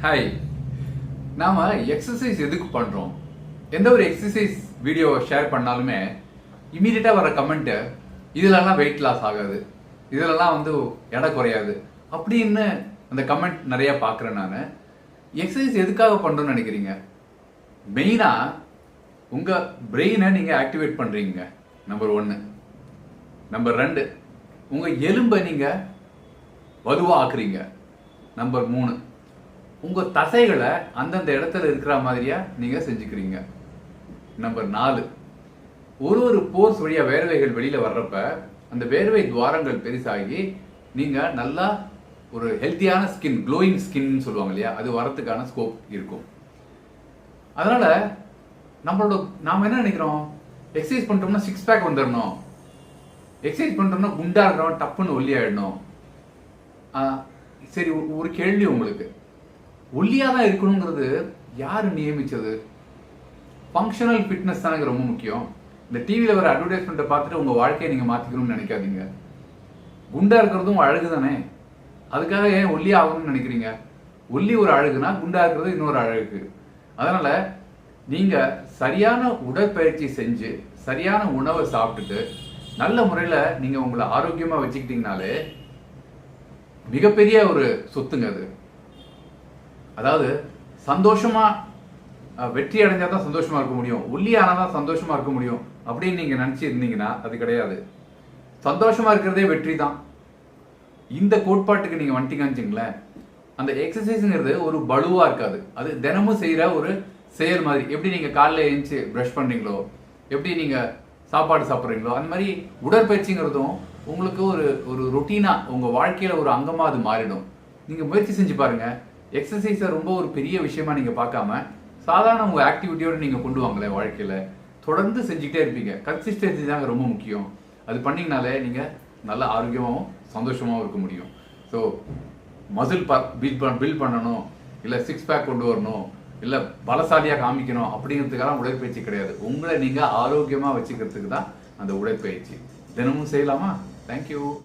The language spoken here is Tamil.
ஹாய் நாம் எக்ஸசைஸ் எதுக்கு பண்ணுறோம் எந்த ஒரு எக்ஸசைஸ் வீடியோ ஷேர் பண்ணாலுமே இமீடியட்டாக வர கமெண்ட்டு இதுலலாம் வெயிட் லாஸ் ஆகாது. இதுலலாம் வந்து எடை குறையாது. அப்படின்னு அந்த கமெண்ட் நிறையா பார்க்குறேன் நான். எக்ஸசைஸ் எதுக்காக பண்றோம்னு நினைக்கிறீங்க? மெயினாக உங்கள் பிரெயினை நீங்கள் ஆக்டிவேட் பண்ணுறீங்க நம்பர் ஒன்று நம்பர் ரெண்டு உங்கள் எலும்பை நீங்கள் வலுவா ஆக்குறீங்க நம்பர் மூணு. உங்க தசைகளை அந்தந்த இடத்துல இருக்கிற மாதிரியா நீங்க செஞ்சுக்கிறீங்க. நம்பர் நாலு. ஒரு ஒரு போர்ஸ் வழியா வேர்வைகள் வெளியில வர்றப்ப அந்த வேர்வை துவாரங்கள் பெருசாகி நீங்க நல்லா ஒரு ஹெல்த்தியான ஸ்கின் க்ளோயிங் ஸ்கின் சொல்லுவாங்க இல்லையா? அது வரத்துக்கான ஸ்கோப் இருக்கும். அதனால நம்மளோட நாம் என்ன நினைக்கிறோம்? எக்ஸசைஸ் பண்ணுறோம்னா சிக்ஸ் பேக் வந்துடணும் எக்ஸசைஸ் பண்ணுறோம்னா குண்டா இருக்கிறோம் டப்புன்னு ஒல்லி ஆயிடணும் சரி ஒரு கேள்வி உங்களுக்கு. ஒல்லியாக தான் இருக்கணுங்கிறது யார் நியமிச்சது? ஃபங்க்ஷனல் ஃபிட்னஸ் தானே ரொம்ப முக்கியம். இந்த டிவியில் வர அட்வர்டைஸ்மெண்ட்டை பார்த்துட்டு உங்கள் வாழ்க்கையை நீங்கள் மாற்றிக்கணும்னு நினைக்காதீங்க. குண்டாக இருக்கிறதும் அழகு தானே? அதுக்காக ஏன் ஒல்லி ஆகணும்னு நினைக்கிறீங்க? ஒல்லி ஒரு அழகுனா குண்டா இருக்கிறது இன்னொரு அழகு. அதனால் நீங்கள் சரியான உடற்பயிற்சி செஞ்சு சரியான உணவை சாப்பிட்டுட்டு நல்ல முறையில் நீங்கள் உங்களை ஆரோக்கியமாக வச்சுக்கிட்டீங்கனாலே மிகப்பெரிய ஒரு சொத்துங்க அது. அதாவது சந்தோஷமா வெற்றி அடைஞ்சா தான் சந்தோஷமா இருக்க முடியும். ஒல்லி தான் சந்தோஷமா இருக்க முடியும். அப்படின்னு நீங்க நினைச்சு இருந்தீங்கன்னா அது கிடையாது. சந்தோஷமா இருக்கிறதே வெற்றி தான் இந்த கோட்பாட்டுக்கு நீங்க வந்துட்டீங்கன்னு வச்சுங்களேன் அந்த எக்ஸசைஸ்ங்கிறது ஒரு பலுவா இருக்காது. அது தினமும் செய்யற ஒரு செயல் மாதிரி. எப்படி நீங்க காலைல எழுந்துச்சு ப்ரஷ் பண்றீங்களோ எப்படி நீங்க சாப்பாடு சாப்பிட்றீங்களோ அந்த மாதிரி உடற்பயிற்சிங்கிறதும் உங்களுக்கு ஒரு ஒரு ரொட்டீனாக உங்க வாழ்க்கையில ஒரு அங்கமா அது மாறிடும். நீங்க முயற்சி செஞ்சு பாருங்க எக்ஸசைஸை ரொம்ப ஒரு பெரிய விஷயமா நீங்கள் பார்க்காம சாதாரண உங்கள் ஆக்டிவிட்டியோட நீங்கள் கொண்டு வாங்களே வாழ்க்கையில். தொடர்ந்து செஞ்சுக்கிட்டே இருப்பீங்க. கன்சிஸ்டன்சி தாங்க ரொம்ப முக்கியம். அது பண்ணிங்கனாலே நீங்கள் நல்ல ஆரோக்கியமாகவும் சந்தோஷமாகவும் இருக்க முடியும். ஸோ மசில் பில்ட் பண் பில்ட் பண்ணணும். இல்லை சிக்ஸ் பேக் கொண்டு வரணும். இல்லை பலசாலியாக காமிக்கணும் அப்படிங்கிறதுக்கெல்லாம் உடற்பயிற்சி கிடையாது. உங்களை நீங்கள் ஆரோக்கியமாக வச்சுக்கிறதுக்கு தான் அந்த உடற்பயிற்சி. தினமும் செய்யலாமா? தேங்க்யூ